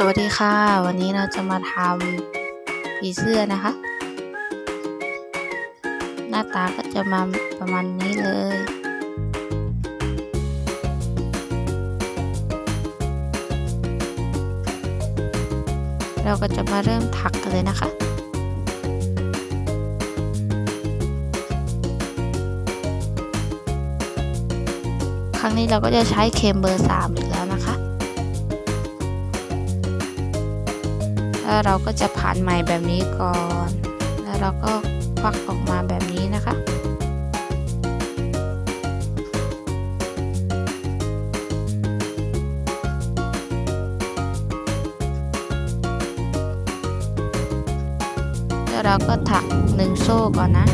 สวัสดีค่ะ วันนี้เราจะมาทำผีเสื้อนะคะ หน้าตาก็จะมาประมาณนี้เลย เราก็จะมาเริ่มถักกันเลยนะคะครั้งนี้เราก็จะใช้เข็มเบอร์3 แล้วเราก็จะผ่านใหม่แบบนี้ก่อน แล้วเราก็ควักออกมาแบบนี้นะคะ แล้วเราก็ถักหนึ่งโซ่ก่อนนะ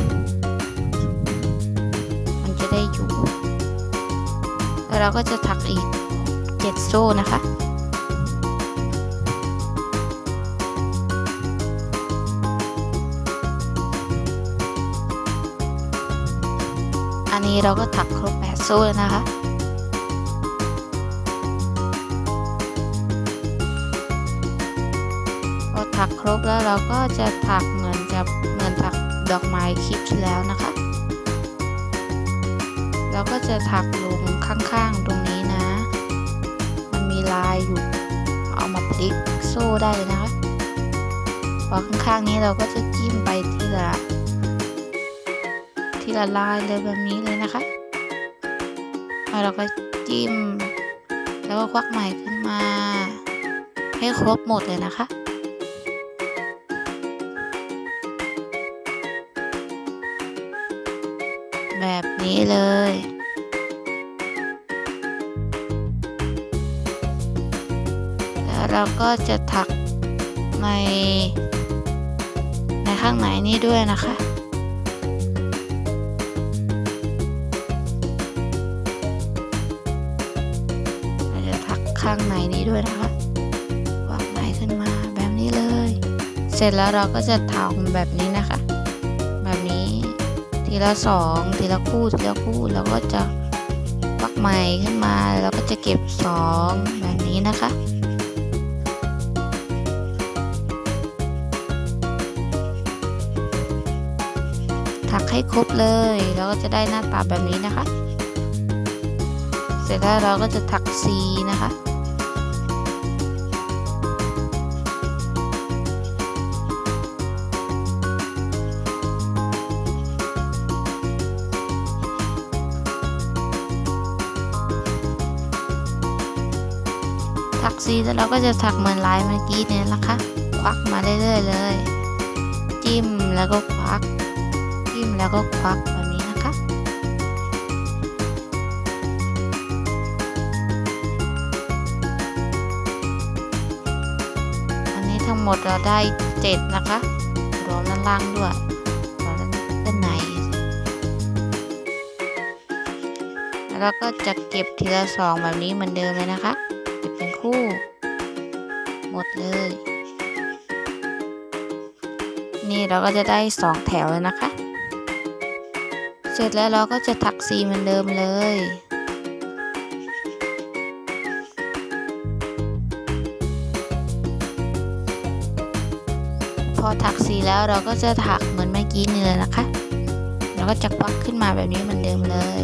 มันจะได้อยู่ แล้วเราก็จะถักอีกเจ็ดโซ่นะคะ นี้เราก็ถักครบแปดโซ่แล้วนะคะ พอถักครบแล้วเราก็จะถักเหมือนกับเหมือนถักดอกไม้คลิปที่แล้วนะคะ เราก็จะถักลงข้างๆตรงนี้นะ มันมีลายอยู่ เอามาพลิกโซ่ได้เลยนะคะพอข้างๆนี้เราก็จะจิ้มไปที่ละ ละลายเลยแบบนี้เลยนะคะแล้วเราก็จิ้ม แล้วก็ควักใหม่ขึ้นมา ให้ครบหมดเลยนะคะแบบนี้เลย แล้วเราก็จะถักในในข้างในนี้ด้วยนะคะ ด้วยนะคะวางไหมขึ้นมาแบบนี้เลย เสร็จแล้วเราก็จะถักแบบนี้นะคะ แบบนี้ทีละสองทีละคู่ทีละคู่แล้วก็จะวักใหม่ขึ้นมาแล้วก็จะเก็บสองแบบนี้นะคะถักให้ครบเลยแล้วก็จะได้หน้าตาแบบนี้นะคะ เสร็จแล้วเราก็จะถักซีนะคะ ซีแล้วเราก็จะถักเหมือนลายเมื่อกี้เนี่ยนะคะ ควักมาเรื่อยๆเลย จิ้มแล้วก็ควัก จิ้มแล้วก็ควักแบบนี้นะคะ อันนี้ทั้งหมดเราได้เจ็ดนะคะรวมด้านล่างด้วยรวมด้านในแล้วเราก็จะเก็บทีละสองแบบนี้เหมือนเดิมเลยนะคะ คู่ หมดเลย นี่เราก็จะได้สองแถวแล้วนะคะ เสร็จแล้วเราก็จะถักซีเหมือนเดิมเลยพอถักซีแล้วเราก็จะถักเหมือนเมื่อกี้นี่เลยนะคะเราก็จะควักขึ้นมาแบบนี้เหมือนเดิมเลย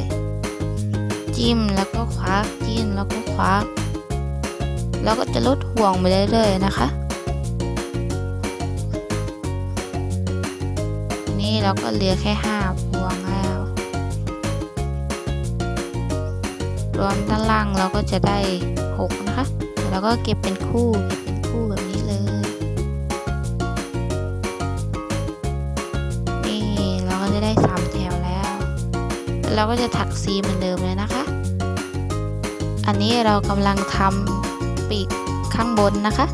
จิ้มแล้วก็ควักจิ้มแล้วก็ควัก เราก็จะลดห่วงไปเรื่อยๆนะคะ นี่เราก็เหลือแค่ห้าพวงแล้ว รวมด้านล่างเราก็จะได้หกนะคะ แล้วก็เก็บเป็นคู่เก็บเป็นคู่แบบนี้เลย นี่เราก็จะได้สามแถวแล้ว เราก็จะถักซีเหมือนเดิมเลยนะคะ อันนี้เรากำลังทำ ปีกข้างบนนะคะ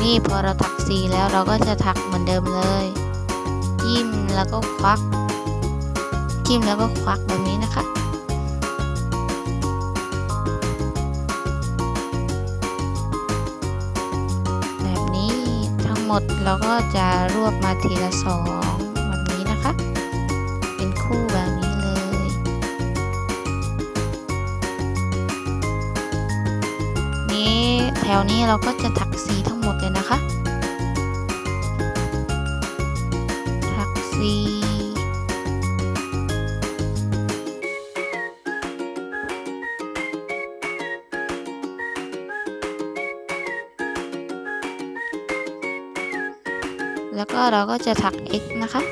นี่พอเราถักซีแล้วเราก็จะถักเหมือนเดิมเลยจิ้มแล้วก็ควักจิ้มแล้วก็ควักแบบนี้นะคะแบบนี้ทั้งหมดเราก็จะรวบมาทีละสองแบบนี้นะคะ เป็นคู่แบบนี้ แถวนี้เราก็จะถักสีทั้งหมดเลยนะคะ ถักสีแล้วก็เราก็จะถัก x นะคะ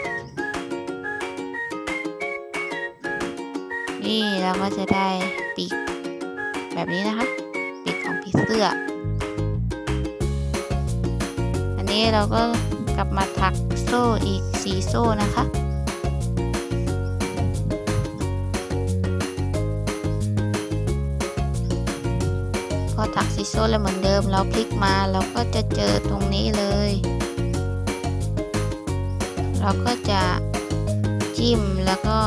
นี่เราก็จะได้ปีกแบบนี้นะคะ ปีกของผีเสื้อ นี้เราก็กลับมาถักโซ่อีกสีโซ่นะคะพอถักสีโซ่แล้วเหมือนเดิม เราพลิกมาเราก็จะเจอตรงนี้เลย เราก็จะจิ้มแล้วก็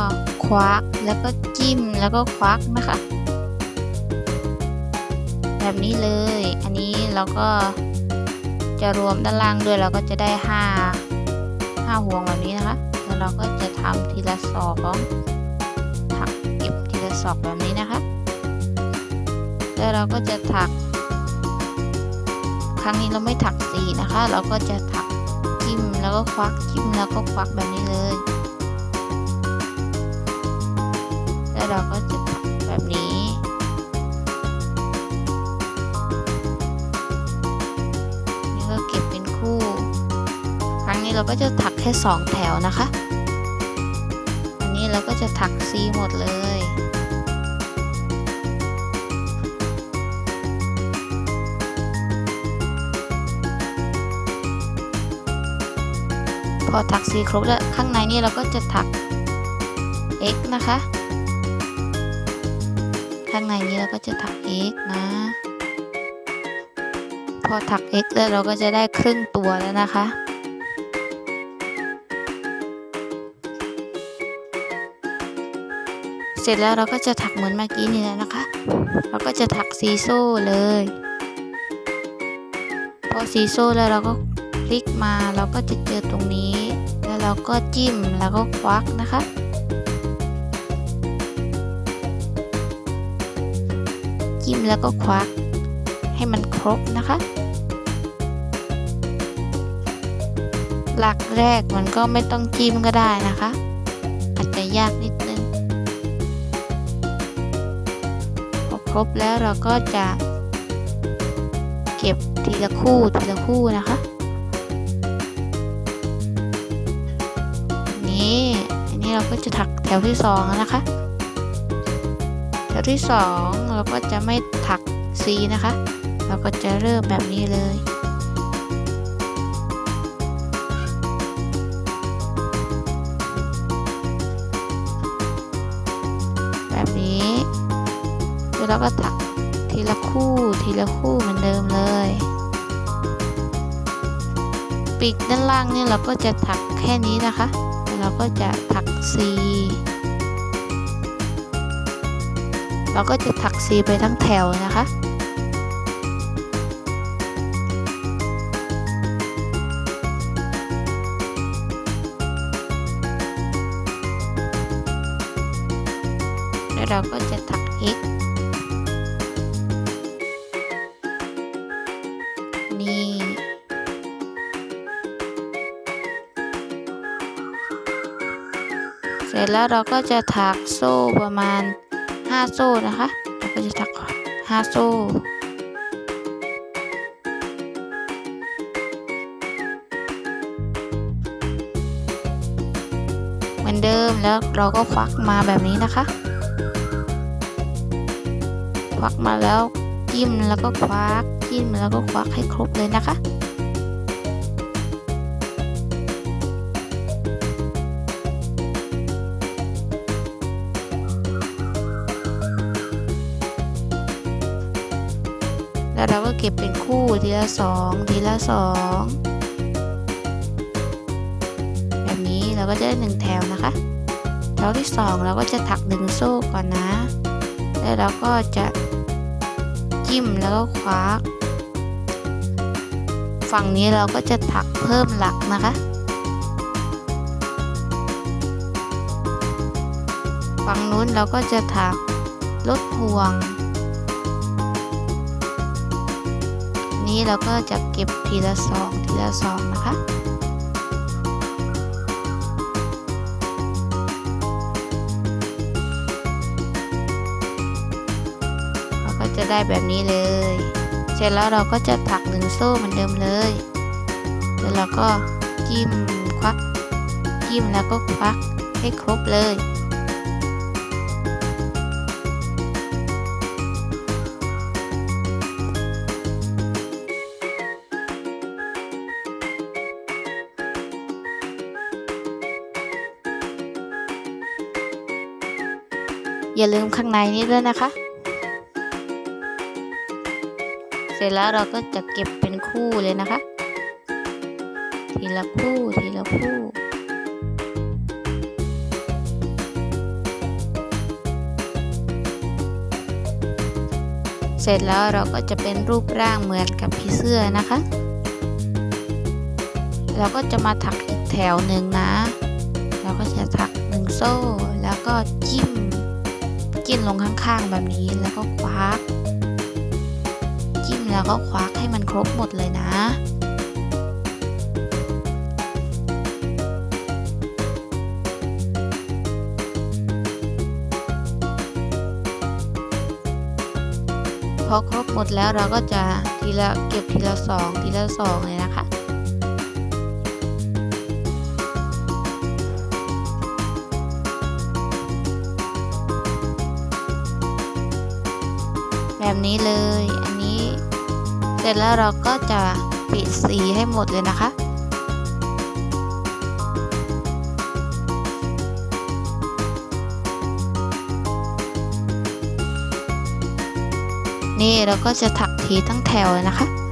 ควักแล้วก็จิ้มแล้วก็ควักนะคะ แบบนี้เลย อันนี้เราก็ จะรวมด้านล่างด้วยเราก็จะได้ห้าห้าห่วงแบบนี้นะคะ แล้วเราก็จะทำทีละสองถักเก็บทีละสองแบบนี้นะคะ แล้วเราก็จะถัก ครั้งนี้เราไม่ถักสีนะคะ เราก็จะถักจิ้มแล้วก็ควักจิ้มแล้วก็ควักแบบนี้เลย แล้วเราก็จะ เราก็จะถักแค่สองแถวนะคะ อันนี้เราก็จะถักซีหมดเลยพอถักซีครบแล้วข้างในนี่เราก็จะถัก x นะคะ ข้างในนี้เราก็จะถัก x นะ พอถัก x แล้วเราก็จะได้ครึ่งตัวแล้วนะคะ เสร็จแล้วเราก็จะถักเหมือนเมื่อกี้นี่แหละนะคะ เราก็จะถักซีโซ่เลย พอซีโซ่แล้วเราก็พลิกมาเราก็จะเจอตรงนี้ แล้วเราก็จิ้มแล้วก็ควักนะคะ จิ้มแล้วก็ควัก ให้มันครบนะคะหลักแรกมันก็ไม่ต้องจิ้มก็ได้นะคะ อาจจะยากนิด ครบแล้วเราก็จะเก็บทีละคู่ทีละคู่นะคะ นี่อันนี้เราก็จะถักแถวที่สองแล้วนะคะ แถวที่สองเราก็จะไม่ถักซีนะคะ เราก็จะเริ่มแบบนี้เลย แล้วเราก็ถักทีละคู่ทีละคู่เหมือนเดิมเลย ปีกด้านล่างเนี่ยเราก็จะถักแค่นี้นะคะแล้วเราก็จะถักซีเราก็จะถักซีไปทั้งแถวนะคะแล้วเราก็จะ แล้วเราก็จะถักโซ่ประมาณ 5 โซ่นะคะเราก็จะถัก5โซ่เหมือนเดิมแล้วเราก็ควักมาแบบนี้นะคะควักมาแล้วจิ้มแล้วก็ควักจิ้มแล้วก็ควักให้ครบเลยนะคะ แล้วเราก็เก็บเป็นคู่ทีละสองทีละสองแบบนี้เราก็จะได้หนึ่งแถวนะคะ แถวที่สองเราก็จะถักหนึ่งโซ่ก่อนนะ แล้วเราก็จะจิ้มแล้วก็ควักฝั่งนี้เราก็จะถักเพิ่มหลักนะคะ ฝั่งนู้นเราก็จะถักลดห่วง นี้เราก็จะเก็บทีละสองทีละสองนะคะเราก็จะได้แบบนี้เลย เสร็จแล้วเราก็จะถักหนึ่งโซ่เหมือนเดิมเลยแล้วเราก็จิ้มควักจิ้มแล้วก็ควักให้ครบเลย อย่าลืมข้างในนี้ด้วยนะคะ เสร็จแล้วเราก็จะเก็บเป็นคู่เลยนะคะ ทีละคู่ทีละคู่เสร็จแล้วเราก็จะเป็นรูปร่างเหมือนกับผีเสื้อนะคะ เราก็จะมาถักอีกแถวหนึ่งนะ เราก็จะถักหนึ่งโซ่ แล้วก็จิ้ม จิ้มลงข้างๆแบบนี้แล้วก็ควัก จิ้มแล้วก็ควักให้มันครบหมดเลยนะ พอครบหมดแล้วเราก็จะทีละเก็บทีละสองทีละสองเลยนะคะ แบบนี้เลย อันนี้ เสร็จแล้วเราก็จะปิดสีให้หมดเลยนะคะนี่เราก็จะถักทีตั้งแถวเลยนะคะ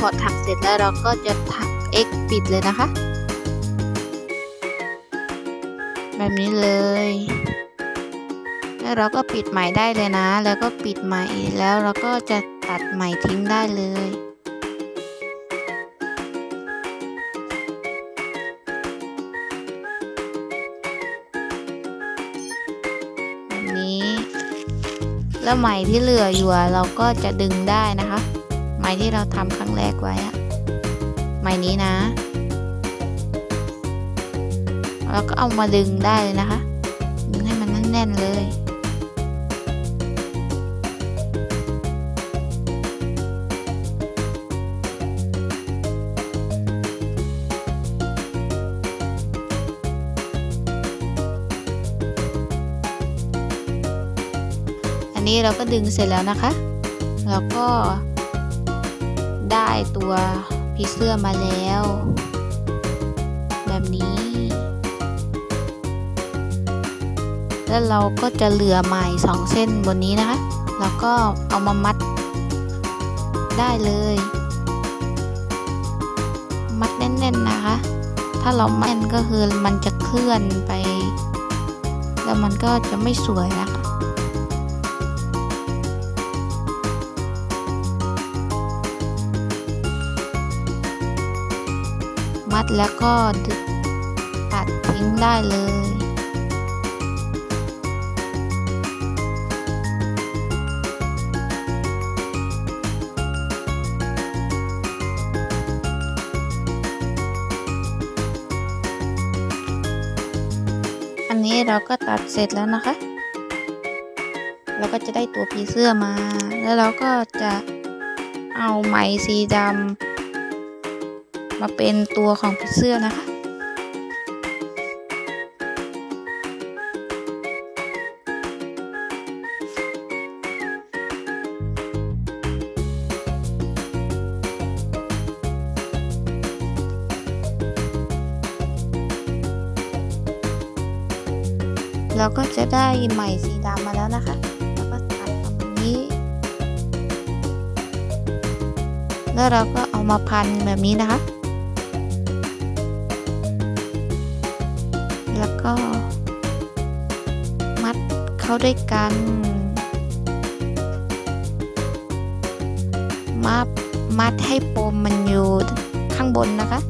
พอถักเสร็จแล้วเราก็จะถัก x ปิดเลยนะคะ แบบนี้เลย แล้วเราก็ปิดใหม่ได้เลยนะ แล้วก็ปิดใหม่แล้วเราก็จะตัดใหม่ทิ้งได้เลยแบบนี้แล้วไหมที่เหลืออยู่เราก็จะดึงได้นะคะ มที่เราทำครั้งแรกไว้อะไหมนี้นะ แล้วก็เอามาดึงได้เลยนะคะ ดึงให้มันแน่นๆเลยอันนี้เราก็ดึงเสร็จแล้วนะคะ แล้วก็ ได้ตัวผีเสื้อมาแล้ว แบบนี้ แล้วเราก็จะเหลือไหมสองเส้นบนนี้นะคะ แล้วก็เอามามัดได้เลย มัดแน่นๆนะคะ ถ้าเราแน่นก็คือมันจะเคลื่อนไป แล้วมันก็จะไม่สวยนะคะ แล้วก็ตัดทิ้งได้เลยอันนี้เราก็ตัดเสร็จแล้วนะคะ เราก็จะได้ตัวผีเสื้อมา แล้วเราก็จะเอาไหมสีดำ มาเป็นตัวของเสื้อนะคะเราก็จะได้ไหมสีดำมาแล้วนะคะ แล้วก็ตัดตรงนี้ แล้วเราก็เอามาพันแบบนี้นะคะ เข้าด้วยกัน มามัดให้ปมมันอยู่ข้างบนนะคะ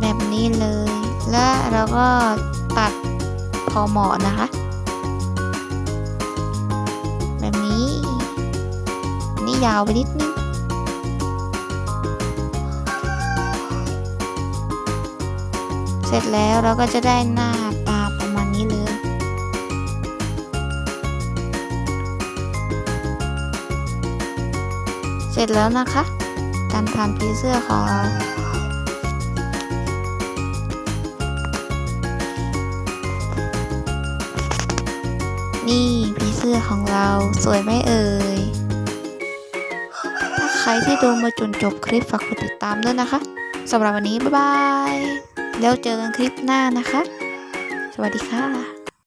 แบบนี้เลย แล้วเราก็ตัดพอเหมาะนะคะ ยาวไปนิดนึงเสร็จแล้วเราก็จะได้หน้าตาประมาณนี้เลยเสร็จแล้วนะคะ การทำผีเสื้อของเรานี่ผีเสื้อของเราสวยไหมเอ่ย รที่ดูมาจนจบคลิปฝากกดติดตามด้วยนะคะสำหรับวันนี้บ๊ายบาย แล้วเจอกันคลิปหน้านะคะ สวัสดีค่ะ